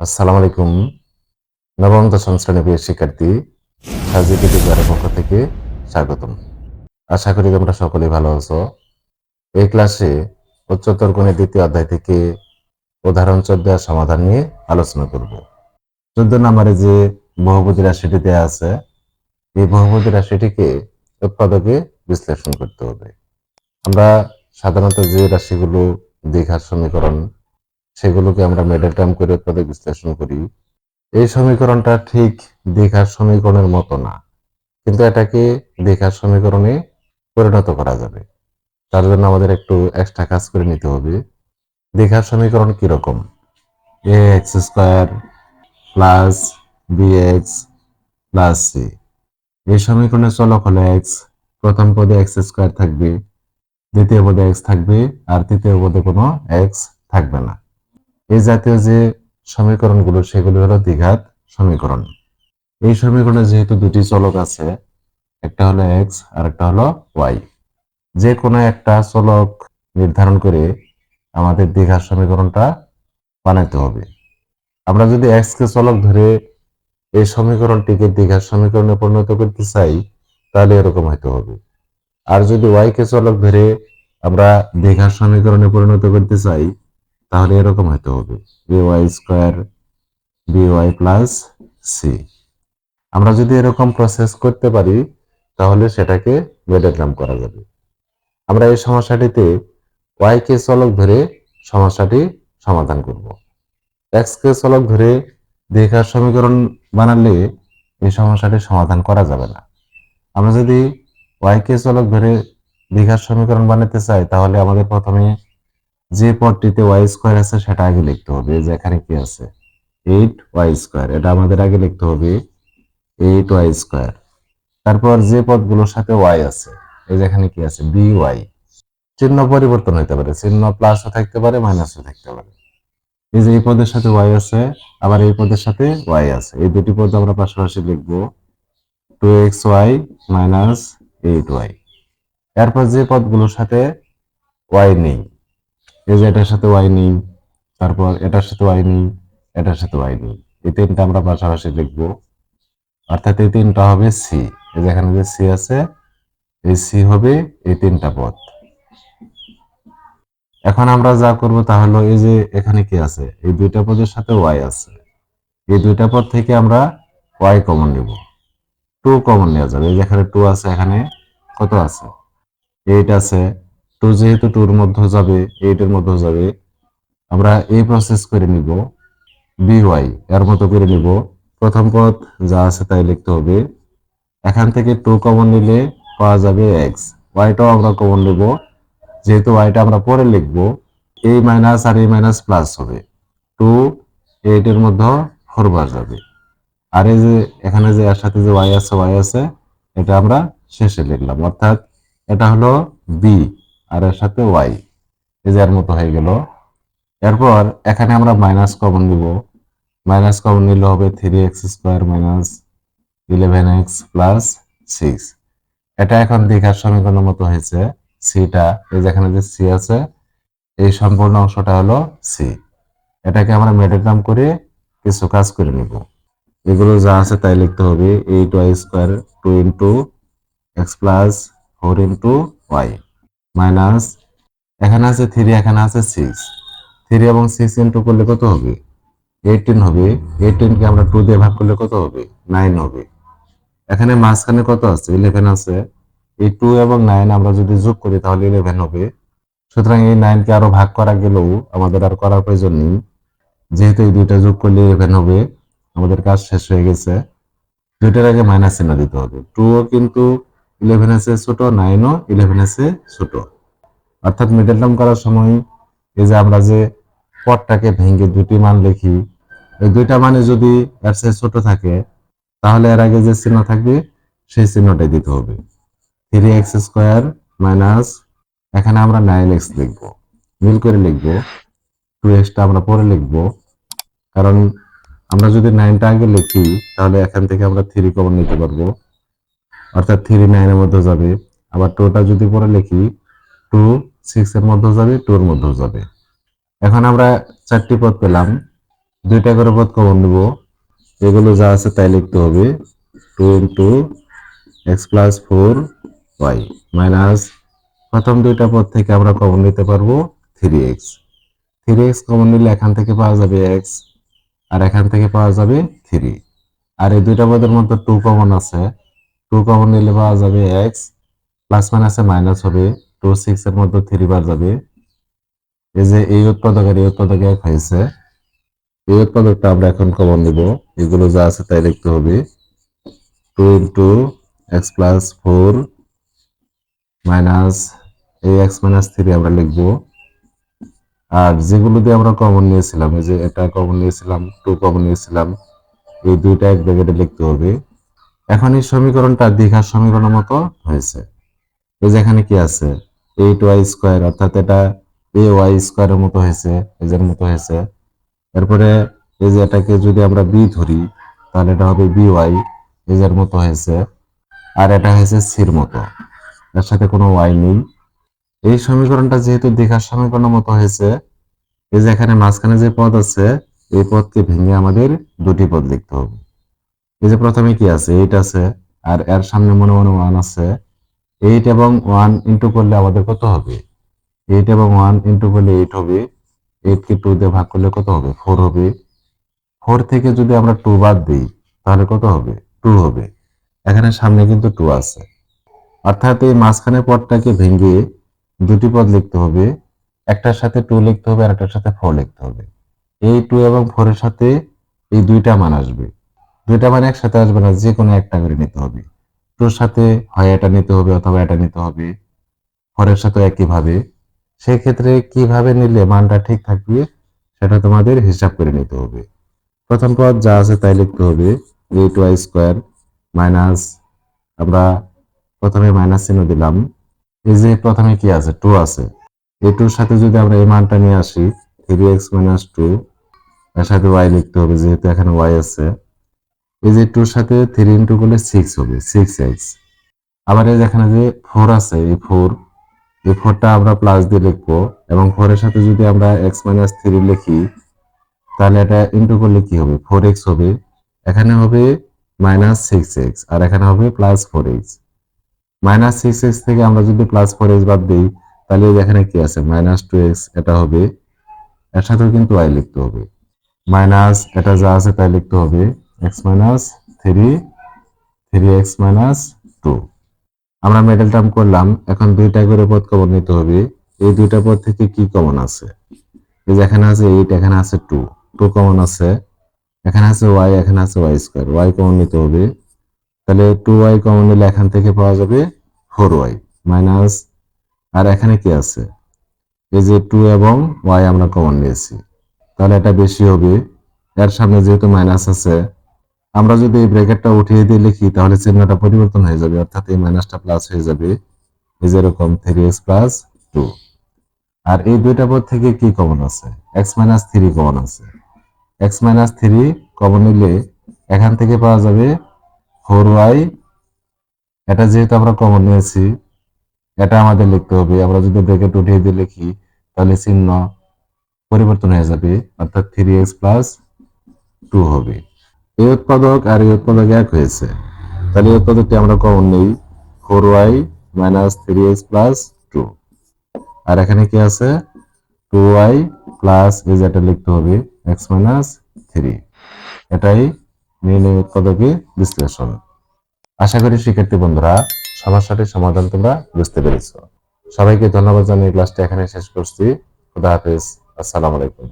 আসসালামু আলাইকুম নবম দশম শ্রেণি প্রিয় শিক্ষার্থী সাজিকে বিদ্যালয়ের পক্ষ থেকে স্বাগতম। আশা করি তোমরা সকলেই ভালো আছো। এই ক্লাসে উচ্চতর গণিত দ্বিতীয় অধ্যায় থেকে উদাহরণ চোদ্দ সমাধান নিয়ে আলোচনা করব। চোদ্দ নম্বরে যে বহুপতি রাশিটি দেওয়া আছে, এই বহুপতি রাশিটিকে উৎপাদকে বিশ্লেষণ করতে হবে। আমরা সাধারণত যে রাশিগুলো দীঘার সমীকরণ সেগুলোকে আমরা মেডেল টার্ম করে উৎপাদক বিশ্লেষণ করি। এই সমীকরণটা ঠিক দীঘার সমীকরণের মতো না। কিন্তু এটাকে দীঘার সমীকরণে পরিণত করা যাবে। তার জন্য আমাদের একটু এক্সট্রা কাজ করে নিতে হবে। দীঘার সমীকরণ কীরকম? A X square plus B X plus C এই সমীকরণের চলক হলো এক্স প্রথম পদে এক্স স্কোয়ার থাকবে, দ্বিতীয় পদে এক্স থাকবে, আর তৃতীয় পদে কোনো এক্স থাকবে না। এই জাতীয় যে সমীকরণগুলো, সেগুলো হলো দ্বিঘাত সমীকরণ। এই সমীকরণে যেহেতু দুটি চলক আছে, একটা হলো এক্স আর একটা হলো ওয়াই যে কোনো একটা চলক নির্ধারণ করে আমাদের দ্বিঘাত সমীকরণটা বানাইতে হবে। আমরা যদি এক্স কে চলক ধরে এই সমীকরণটিকে দ্বিঘাত সমীকরণে পরিণত করতে চাই, তাহলে এরকম হইতে হবে। আর যদি ওয়াই কে চলক ধরে আমরা দ্বিঘাত সমীকরণে পরিণত করতে চাই তাহলে এরকম হতে হবে। A Y square B Y plus C আমরা যদি এরকম প্রসেস করতে পারি, তাহলে সেটাকে মেডেগ্রাম করা যাবে। আমরা এই সমস্যাটিতে ওয়াই কে চলক ধরে সমস্যাটি সমাধান করব। এক্স কে চলক ধরে দীঘার সমীকরণ বানালে এই সমস্যাটি সমাধান করা যাবে না। আমরা যদি ওয়াই কে চলক ধরে দীঘার সমীকরণ বানাতে চাই, তাহলে আমাদের প্রথমে যে পদটিতে ওয়াই স্কোয়ার আছে, সেটা আগে লিখতে হবে। যে এখানে কি আছে? এইট ওয়াই স্কোয়ার এটা আমাদের আগে লিখতে হবে এইট ওয়াই স্কোয়ার তারপর যে পদগুলোর সাথে ওয়াই আছে, এই যে এখানে কি আছে? বি ওয়াই চিহ্ন পরিবর্তন হতে পারে। চিহ্ন প্লাসও থাকতে পারে মাইনাসও থাকতে পারে। এই যে এই পদের সাথে ওয়াই আছে, আবার এই পদের সাথে ওয়াই আছে। এই দুটি পদ আমরা পাশাপাশি লিখব two X Y minus eight Y এরপর যে পদগুলোর সাথে ওয়াই নেই এই যে এটার সাথে ওয়াই নেই, তারপর এটার সাথে ওয়াই নেই, এটার সাথে ওয়াই নেই, এই তিনটা আমরা পাশাপাশি লিখব অর্থাৎ এই তিনটা হবে সি এই যে এখানে যে সি আছে, এই সি হবে এই তিনটা পদ এখন আমরা যা করব তা হলো এই যে এখানে কি আছে, এই দুইটা পদের সাথে ওয়াই আছে, এই দুইটা পদ থেকে আমরা ওয়াই কমন নেব। টু কমন নেওয়া যাবে, এই যে এখানে টু আছে, এখানে কত আছে? এইট আছে টু যেহেতু টুর মধ্যে যাবে এইট এর মধ্যে যাবে, আমরা এই প্রসেস করে নিব বিওয়াই এর মতো করে নিব। প্রথম পদ যা আছে তাই লিখতে হবে। এখান থেকে টু কমন নিলে পাওয়া যাবে এক্স ওয়াইটাও আমরা কমন নেব। যেহেতু ওয়াইটা আমরা পরে লিখব এই মাইনাস আর এই মাইনাস প্লাস হবে। টু এইট এর মধ্যে ফোর বার যাবে। আর এই যে এখানে যে এর সাথে যে ওয়াই আছে ওয়াই আছে, এটা আমরা শেষে লিখলাম। অর্থাৎ এটা হলো বি আর এর সাথে ওয়াই এই যে এর মতো হয়ে গেল। এরপর এখানে আমরা মাইনাস কমন নিব। মাইনাস কমন নিলে হবে three X square minus eleven X plus six এটা এখন দীঘার সমীকরণের মতো হয়েছে সিটা এই যেখানে যে সি আছে, এই সম্পূর্ণ অংশটা হলো সি এটাকে আমরা মেডোগ্রাম করে কিছু কাজ করে নিব। এগুলো যা আছে তাই লিখতে হবে eight Y square two into X plus four into Y minus এখানে আছে থ্রি এখানে আছে সিক্স থ্রি এবং সিক্স ইন্টু করলে কত হবে? এইটিন হবে। এইটিনকে আমরা টু দিয়ে ভাগ করলে কত হবে? নাইন হবে। এখানে মাঝখানে কত আছে? ইলেভেন আছে। এই টু এবং নাইন আমরা যদি যোগ করি তাহলে ইলেভেন হবে। সুতরাং এই নাইনকে আরও ভাগ করা গেলেও আমাদের আর করার প্রয়োজন নেই। যেহেতু এই দুইটা যোগ করলে ইলেভেন হবে, আমাদের কাজ শেষ হয়ে গেছে। দুইটার আগে মাইনাস চিহ্ন দিতে হবে। টুও কিন্তু ইলেভেন এসে ছোট নাইনও ইলেভেন এসে ছোট। অর্থাৎ মিডল টার্ম করার সময় এই যে আমরা যে পদটাকে ভেঙে দুটি মান লিখি, এই দুইটা মানে যদি এর ছোট থাকে, তাহলে এর আগে যে চিহ্ন থাকবে, সেই চিহ্নটাই দিতে হবে। থ্রি এক্স স্কোয়ার মাইনাস এখানে আমরা নাইন এক্স লিখব। মিল করে লিখব। টু এক্সটা আমরা পরে লিখব। কারণ আমরা যদি নাইনটা আগে লিখি, তাহলে এখান থেকে আমরা থ্রি কমন নিতে পারব। অর্থাৎ থ্রি নাইনের মধ্যে যাবে। আবার টুটা যদি পরে লিখি টু সিক্স এর মধ্যে যাবে টুর এর মধ্যেও যাবে। এখন আমরা চারটি পদ পেলাম। দুইটা করে পদ কমন নিব। এগুলো যা আছে তাই লিখতে হবে। Two into X plus four Y minus প্রথম দুইটা পদ থেকে আমরা কমন নিতে পারব three X three X common নিলে এখান থেকে পাওয়া যাবে এক্স আর এখান থেকে পাওয়া যাবে থ্রি আর এই দুইটা পদের মধ্যে টু কমন আছে। টু কমন নিলে পাওয়া যাবে এক্স প্লাস মাইনাসে মাইনাস হবে। টু সিক্স এর মধ্যে থ্রি বার যাবে। এই যে এই উৎপাদকের এই উৎপাদক এক হয়েছে। এই উৎপাদকটা আমরা এখন কমন নিব। এগুলো যা আছে তাই লিখতে হবে। Two into X plus four minus এই এক্স মাইনাস থ্রি আমরা লিখব। আর যেগুলো দিয়ে আমরা কমন নিয়েছিলাম, এই যে এটা কমন নিয়েছিলাম টু কমন নিয়েছিলাম, এই দুইটা এক ব্র্যাকেটে লিখতে হবে। এখন এই সমীকরণটা দীঘার সমীকরণের মতো হয়েছে। এই যে এখানে কি আছে? এইট ওয়াই স্কোয়ার অর্থাৎ এটা এ ওয়াই স্কোয়ারের মতো হয়েছে এজের মতো হয়েছে। এরপরে এই যে এটাকে যদি আমরা বি ধরি, তাহলে এটা হবে বি ওয়াই এজের মতো হয়েছে। আর এটা হয়েছে সির মতো। এর সাথে কোনো ওয়াই নেই। এই সমীকরণটা যেহেতু দীঘার সমীকরণের মতো হয়েছে, এই যে এখানে মাঝখানে যে পদ আছে, এই পদকে ভেঙে আমাদের দুটি পদ লিখতে হবে। এই যে প্রথমে কি আছে? এইট আছে, আর এর সামনে মনে মনে ওয়ান আছে। এইট এবং ওয়ান ইন্টু করলে আমাদের কত হবে? এইট এবং ওয়ান ইন্টু করলে এইট হবে। এইট কে টু দিয়ে ভাগ করলে কত হবে? ফোর হবে। ফোর থেকে যদি আমরা টু বাদ দিই, তাহলে কত হবে? টু হবে। এখানে সামনে কিন্তু টু আছে। অর্থাৎ এই মাঝখানে পদটাকে ভেঙে দুটি পদ লিখতে হবে। একটার সাথে টু লিখতে হবে, আর একটার সাথে ফোর লিখতে হবে। এই টু এবং ফোরের সাথে এই দুইটা মান আসবে। দুইটা মান একসাথে আসবে না, যে কোনো একটা করে নিতে হবে। টুর সাথে হয় এটা নিতে হবে অথবা এটা নিতে হবে ফোরের সাথে একইভাবে। সেই ক্ষেত্রে কীভাবে নিলে মানটা ঠিক থাকবে সেটা তোমাদের হিসাব করে নিতে হবে। প্রথম পদ যা আছে তাই লিখতে হবে এইট ওয়াই স্কোয়ার মাইনাস আমরা প্রথমে মাইনাস চিহ্ন দিলাম। এই যে প্রথমে কি আছে? টু আছে। এই টুর সাথে যদি আমরা এই মানটা নিয়ে আসি থ্রি এক্স মাইনাস টু এর সাথে ওয়াই লিখতে হবে যেহেতু এখানে ওয়াই আছে। এই যে টুর সাথে থ্রি ইন্টু করলে সিক্স হবে সিক্স এক্স আবার এই যে এখানে যে ফোর আছে, এই ফোর এই ফোরটা আমরা প্লাস দিয়ে লিখব এবং ফোরের সাথে যদি আমরা এক্স মাইনাস থ্রি লিখি, তাহলে এটা ইন্টু করলে কি হবে? ফোর এক্স হবে। এখানে হবে মাইনাস সিক্স এক্স আর এখানে হবে plus four X minus six X থেকে আমরা যদি প্লাস ফোর এক্স বাদ দিই, তাহলে এখানে কি আছে? মাইনাস টু এক্স এটা হবে। এর সাথেও কিন্তু ওয়াই লিখতে হবে। মাইনাস এটা যা আছে তাই লিখতে হবে। X minus three three X minus two. আমরা মিডল টার্ম করলাম, এখন দুইটা করে পদ কমন নিতে হবে। এই দুইটা পদ থেকে কি কমন আছে? এই যে এখানে আছে এইট এখানে আছে টু টু কমন আছে, এখানে আছে ওয়াই এখানে আছে ওয়াই স্কোয়ার ওয়াই কমন নিতে হবে। তাহলে টু ওয়াই কমন নিলে এখান থেকে পাওয়া যাবে ফোর ওয়াই মাইনাস আর এখানে কি আছে? এই যে টু এবং ওয়াই আমরা কমন নিয়েছি। তাহলে এটা বেশি হবে। এর সামনে যেহেতু মাইনাস আছে আমরা যদি এই ব্র্যাকেটটা উঠিয়ে দিয়ে লিখি, তাহলে চিহ্নটা পরিবর্তন হয়ে যাবে, অর্থাৎ এই মাইনাসটা প্লাস হয়ে যাবে এই যেরকম থ্রি এক্স প্লাস টু আর এই দুইটা পদ থেকে কি কমন আছে? এক্স মাইনাস থ্রি কমন আছে। এক্স মাইনাস থ্রি কমন নিলে এখান থেকে পাওয়া যাবে ফোর ওয়াই এটা যেহেতু আমরা কমন নিয়েছি, এটা আমাদের লিখতে হবে। আমরা যদি ব্র্যাকেট উঠিয়ে দিয়ে লিখি, তাহলে চিহ্ন পরিবর্তন হয়ে যাবে, অর্থাৎ থ্রি এক্স প্লাস টু হবে। এই উৎপাদক আর এই উৎপাদক এক হয়েছে। তাহলে এই উৎপাদকটি আমরা কমন নেই। Four Y minus three X plus two আর এখানে কি আছে? টু ওয়াই প্লাস এই যেটা লিখতে হবে। এক্স মাইনাস থ্রি এটাই নির্ণয় উৎপাদকের বিশ্লেষণ। আশা করি শিক্ষার্থী বন্ধুরা, সমস্যাটির সমাধান তোমরা বুঝতে পেরেছ। সবাইকে ধন্যবাদ জানিয়ে ক্লাসটা এখানে শেষ করছি। খুদা হাফেজ। আসসালামু আলাইকুম।